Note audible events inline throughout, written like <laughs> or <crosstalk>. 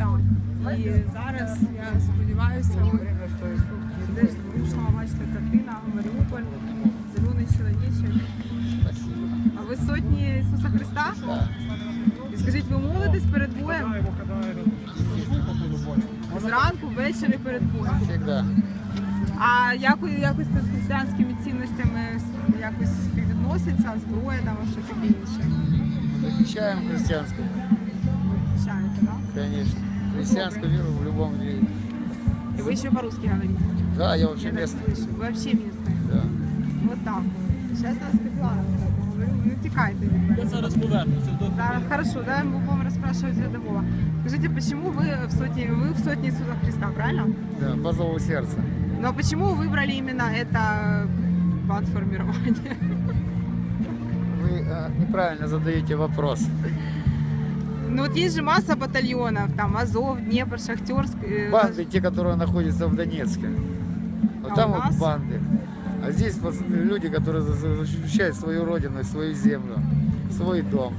Так. І зараз я сподіваюся, десь зрушила, бачите, картина, Маріуполь, зелений чоловічок. А ви сотні Ісуса Христа? І скажіть, ви молитесь перед боєм? Зранку, ввечері перед боєм. А як, якось це з християнськими цінностями якось співвідноситься, зброя там що таке інше? Защищаем христианскую, Вивчаєте, так? конечно. Христианскую веру в любом виде. И вы еще по-русски говорите? Да, я вообще Я так местный. слышу. Вы вообще местный. Да. Вот так вот. Сейчас нас Світлана говорю, не тікайте від мене. Я зараз повернуся до Зараз, хорошо, да, мы будем расспрашивать рядового. Скажите, почему вы в сотне, вы в сотне Иисуса Христа, правильно? Да, по зову сердца. Но почему вы выбрали именно это платформирование? Вы э, неправильно задаете вопрос. Ну вот есть же масса батальонов, там Азов, Днепр, Шахтерск. э, Банды, те, которые находятся в Донецке. Вот А там вот банды. А здесь люди, которые за- за- защищают свою родину, свою землю, свой дом.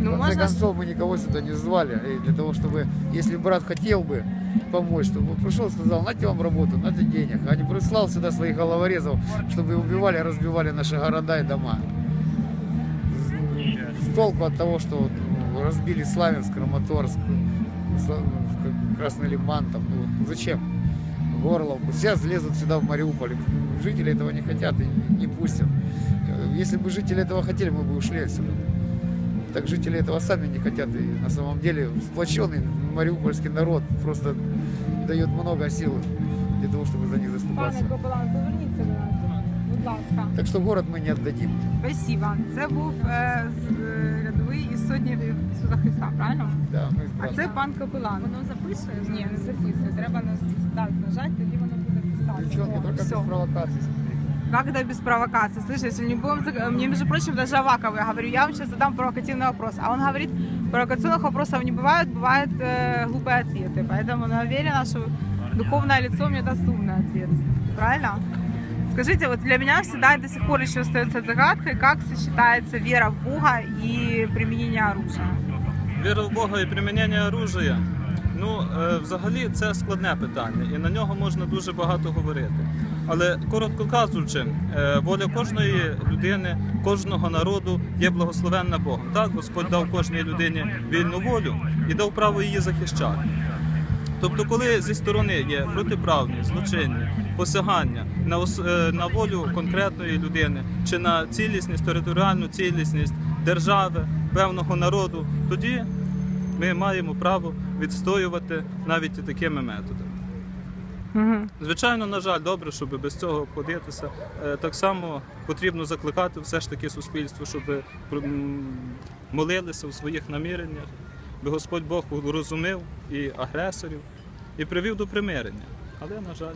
Ну, в конце можно... концов, мы никого сюда не звали. И для того, чтобы, если брат хотел бы помочь, чтобы пришел, сказал, нате вам работу, нате денег. А не прислал сюда своих головорезов, чтобы убивали, разбивали наши города и дома. Толку от того, что ну, разбили Славянск, Краматорск, Красный Лиман, там, ну, вот зачем? Горловку. Сейчас лезут сюда в Мариуполь. Жители этого не хотят и не пустят. Если бы жители этого хотели, мы бы ушли отсюда. Так жители этого сами не хотят. И на самом деле сплоченный мариупольский народ просто дает много сил для того, чтобы за них заступаться. Пане Копелан, поверніться будь ласка. Так что город мы не отдадим. Спасибо. Це був е, з- е, рядовий із сотні Ісуса Христа, правильно? Да, мы с А братом. це пан Капелан. Воно записує? Ні, не записує. Треба на старт нажати, тоді воно буде писати. Девчонки, О, только всё. без провокаций. смотри. Как это без провокации? Слышишь, если не будем... заг- Мне, между прочим, даже Аваков, я говорю, я вам сейчас задам провокативный вопрос. А он говорит, провокационных вопросов не бывает, бывают э, глупые ответы. Поэтому она уверена, что духовное лицо мне даст умный ответ. Правильно? Скажите, вот для меня всегда до сих пор еще остается загадкой, как сочетается вера в Бога и применение оружия. віра в Бога і примінення оружия. Ну, е, взагалі, це складне питання, і на нього можна дуже багато говорити. Але коротко кажучи, е, воля кожної людини, кожного народу є благословенна Богом. Так, Господь дав кожній людині вільну волю і дав право її захищати. Тобто, коли зі сторони є протиправні, злочинні посягання на, ос- е, на волю конкретної людини чи на цілісність, територіальну цілісність держави, певного народу, тоді ми маємо право відстоювати навіть і такими методами. Угу. Звичайно, на жаль, добре, щоб без цього обходитися. Е, Так само потрібно закликати все ж таки суспільство, щоб молилися у своїх наміреннях, би Господь Бог розумів і агресорів і привів до примирення. Але, на жаль,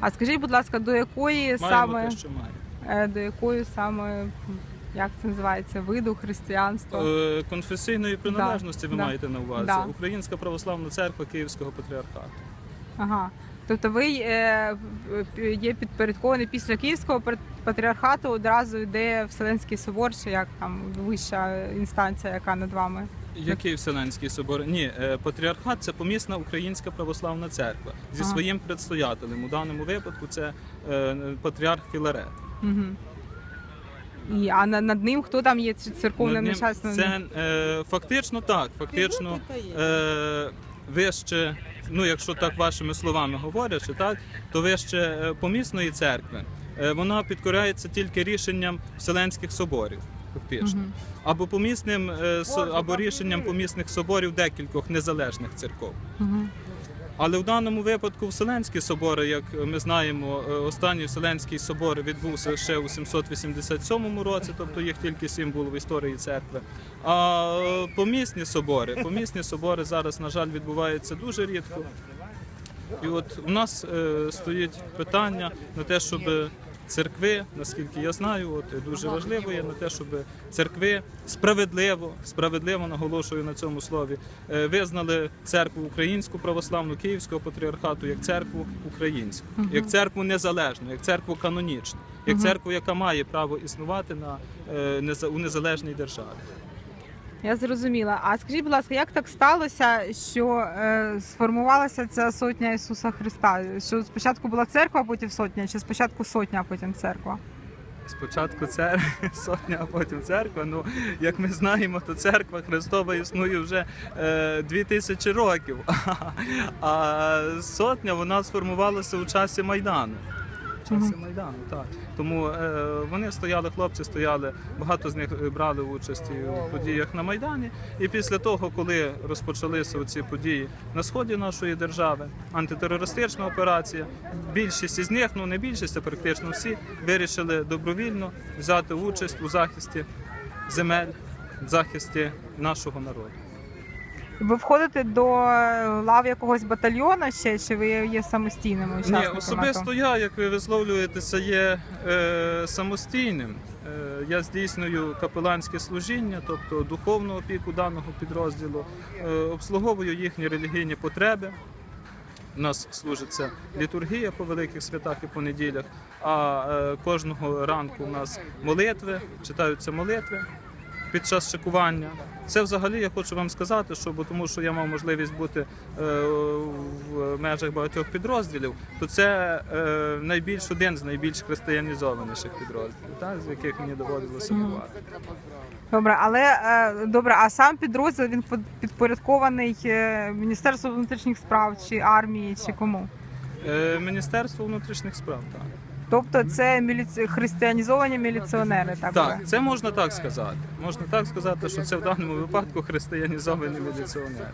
А скажіть, будь ласка, до якої саме те, що маємо. е, до якої саме як це називається виду християнства? Е, Конфесійної приналежності ви да, маєте на увазі. да. Українська православна церква Київського патріархату. Ага. Тобто ви е, п- є підпорядкований після Київського пар- патріархату одразу йде Вселенський собор, чи як там вища інстанція, яка над вами? Який Вселенський собор? Ні, е, патріархат це помісна українська православна церква зі Ага. своїм предстоятелем. У даному випадку це е, патріарх Філарет. Угу. І, а на- над ним хто там є церковним нещасним? Це е, фактично так. Фактично е, вище, ну якщо так вашими словами говорячи, так то вище е, помісної церкви. е, Вона підкоряється тільки рішенням вселенських соборів, фактично, або помісним е, со- або рішенням помісних соборів декількох незалежних церков. Угу. Але в даному випадку Вселенські собори, як ми знаємо, е, останній Вселенський собор відбувся ще у 787 році, тобто їх тільки сім було в історії церкви. А е, помісні собори, помісні собори зараз, на жаль, відбуваються дуже рідко. І от у нас е, стоїть питання на те, щоб церкви, наскільки я знаю, от дуже важливо є на те, щоб церкви справедливо, справедливо наголошую на цьому слові, е, визнали церкву українську православну Київського патріархату як церкву українську, як церкву незалежну, як церкву канонічну, як церкву, яка має право існувати на е, у незалежній державі. Я зрозуміла. А скажіть, будь ласка, як так сталося, що е, сформувалася ця сотня Ісуса Христа? Що спочатку була церква, а потім сотня, чи спочатку сотня, а потім церква? Спочатку церква, <laughs> сотня, а потім церква. Ну, як ми знаємо, то церква Христова існує вже е, 2000 років. <laughs> А сотня вона сформувалася у часі Майдану. В часі Майдану, так. Тому е, вони стояли, хлопці стояли, багато з них брали участь у подіях на Майдані. І після того, коли розпочалися ці події на сході нашої держави, антитерористична операція, більшість із них, ну не більшість, а практично всі, вирішили добровільно взяти участь у захисті земель, захисті нашого народу. Ви входите до лав якогось батальйону ще, чи ви є самостійними Ні, особисто я, як ви висловлюєтеся, є е, самостійним. Е, я здійснюю капеланське служіння, тобто духовну опіку даного підрозділу, е, обслуговую їхні релігійні потреби. У нас служиться літургія по великих святах і по неділях, а е, кожного ранку у нас молитви, читаються молитви під час шикування. Це взагалі я хочу вам сказати, що бо тому, що я мав можливість бути е, в межах багатьох підрозділів, то це е, найбільш один з найбільш християнізованіших підрозділів, так, з яких мені доводилося бувати. Добре, але е, добре, а сам підрозділ він підпорядкований е, Міністерству внутрішніх справ чи армії, чи кому? Е, Міністерство внутрішніх справ, так. Тобто це міліці... християнізовані міліціонери, так? Так, це можна так сказати. Можна так сказати, що це в даному випадку християнізовані міліціонери.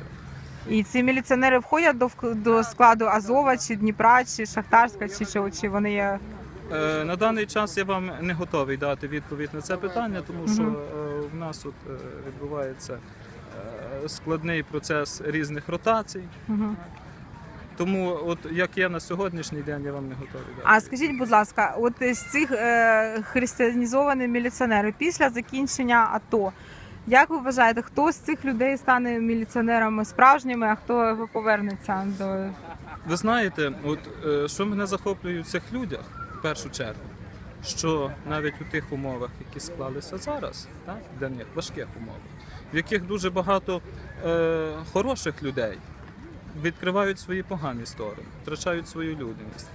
І ці міліціонери входять до, до складу Азова, чи Дніпра, чи Шахтарська, чи чого, чи вони є. Е, На даний час я вам не готовий дати відповідь на це питання, тому що е, в нас тут е, відбувається е, складний процес різних ротацій. Угу. Тому, от як є на сьогоднішній день, я вам не готовий дати. А скажіть, будь ласка, от з цих е, християнізованих міліціонерів після закінчення АТО, як ви вважаєте, хто з цих людей стане міліціонерами справжніми, а хто повернеться до Ви знаєте, от е, що мене захоплює в цих людях в першу чергу, що навіть у тих умовах, які склалися зараз, так, для них важких умовах, в яких дуже багато е, хороших людей відкривають свої погані сторони, втрачають свою людяність.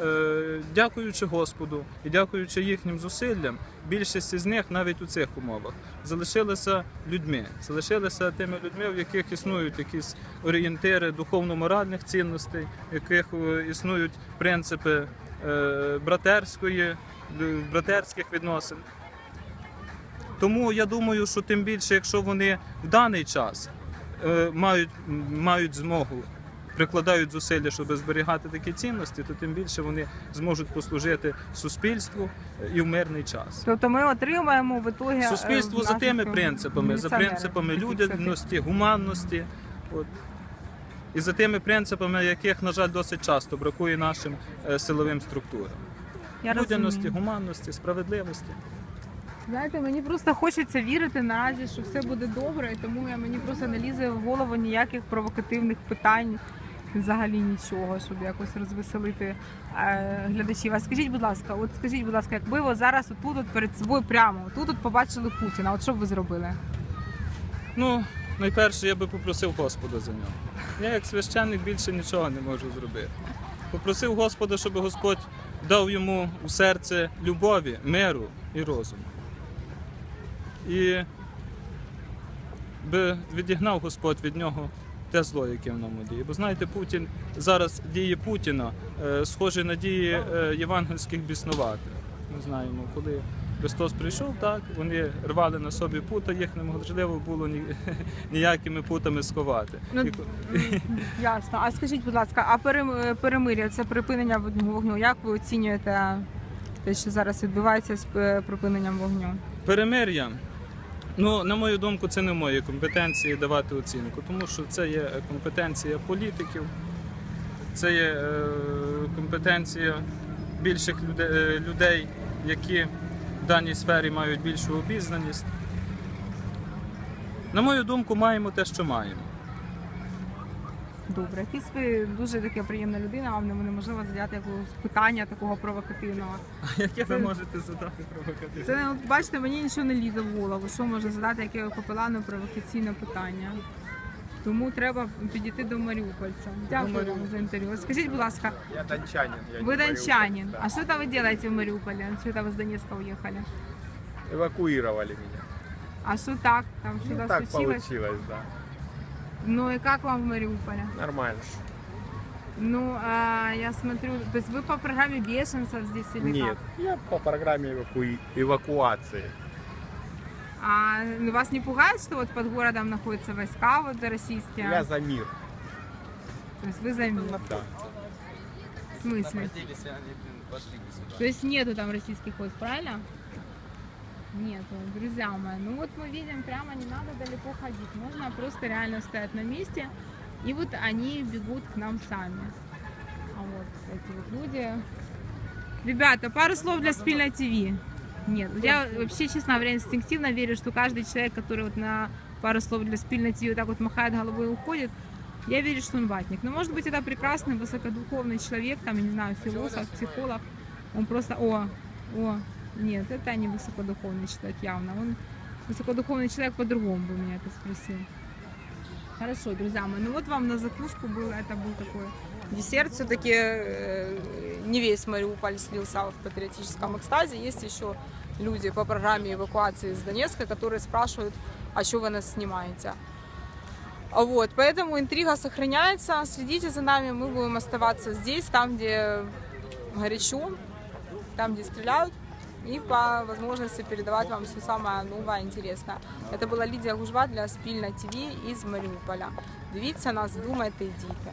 Е, дякуючи Господу і дякуючи їхнім зусиллям, більшість із них навіть у цих умовах залишилися людьми, залишилися тими людьми, в яких існують якісь орієнтири духовно-моральних цінностей, в яких е, існують принципи е, братерської, братерських відносин. Тому я думаю, що тим більше, якщо вони в даний час мають, мають змогу, прикладають зусилля, щоб зберігати такі цінності, то тим більше вони зможуть послужити суспільству е, і в мирний час. тобто ми отримаємо в ітогі е, Суспільству за тими принципами, за принципами людяності, гуманності. От. І за тими принципами, яких, на жаль, досить часто бракує нашим е, силовим структурам. Я Людяності, розумію. гуманності, справедливості. Знаєте, мені просто хочеться вірити наразі, що все буде добре, і тому я мені просто не лізе в голову ніяких провокативних питань, взагалі нічого, щоб якось розвеселити е, глядачів. А скажіть, будь ласка, от скажіть, будь ласка, якби ви зараз отут от перед собою прямо тут от побачили Путіна, от що б ви зробили? Ну, найперше, я би попросив Господа за нього. Я як священник більше нічого не можу зробити. Попросив Господа, щоб Господь дав йому у серце любові, миру і розуму. І би відігнав Господь від нього те зло, яке в ньому діє. Бо знаєте, Путін зараз дії Путіна е, схожі на дії е, євангельських біснуватих. Ми знаємо, коли Христос прийшов, так вони рвали на собі пута, їх неможливо було ні, <laughs> ніякими путами сховати. Ну, І <laughs> Ясно. А скажіть, будь ласка, а перем- перемир'я це припинення вогню? Як ви оцінюєте те, що зараз відбувається з е, припиненням вогню? Перемир'я. Ну, на мою думку, це не в моїй компетенції давати оцінку, тому що це є компетенція політиків, це є е, компетенція більших е, людей, які в даній сфері мають більшу обізнаність. На мою думку, маємо те, що маємо. Добре, якісь ви дуже така приємна людина, вам неможливо задати якогось питання такого провокативного. Яке Це- ви можете задати провокативне? Це от бачите, мені нічого не лізе в голову. Що може задати яке капелану провокаційне питання? Тому треба підійти до маріупольця. Дякую вам Маріуполя. за інтерв'ю. От Скажіть, будь ласка, Я дончанин. Я вы не дончанин. Мариуполь, А что это вы делаете в Мариуполе? Что это вы с Донецка уехали? да. Эвакуировали меня. А что так? Там Ну, что-то так случилось? получилось, да. Ну и как вам в Мариуполе? Нормально. Ну, а, я смотрю, то есть вы по программе бешенцев здесь или Нет, как? я по программе эваку- эвакуации. А ну, вас не пугает, что вот под городом находятся войска вот российские? Я за мир. То есть вы за мир? Да. В смысле? То есть нету там российских войск, правильно? Нету, друзья мои. Ну вот мы видим, прямо не надо далеко ходить. Можно просто реально стоять на месте. И вот они бегут к нам сами. А вот эти вот люди. Ребята, пару слов для Спильной ТВ. Нет, я вообще, честно говоря, инстинктивно верю, что каждый человек, который вот на пару слов для Спильной ТВ вот так вот махает головой и уходит, я верю, что он ватник. Но может быть это прекрасный, высокодуховный человек, там, я не знаю, философ, психолог. Он просто, о, о, нет, это не высокодуховный человек явно. Он высокодуховный человек по-другому бы меня это спросил. Хорошо, друзья мои, ну вот вам на закуску был, это был такой десерт. Все-таки не весь Мариуполь слился в патриотическом экстазе. Есть еще люди по программе эвакуации из Донецка, которые спрашивают, а что вы нас снимаете? А Вот, поэтому интрига сохраняется. Следите за нами, мы будем оставаться здесь, там, где горячо, там, где стреляют, и по возможности передавать вам все самое новое, интересное. Это была Лидия Гужва для Спільна ТВ из Мариуполя. Дивіться нас, думайте, дійте.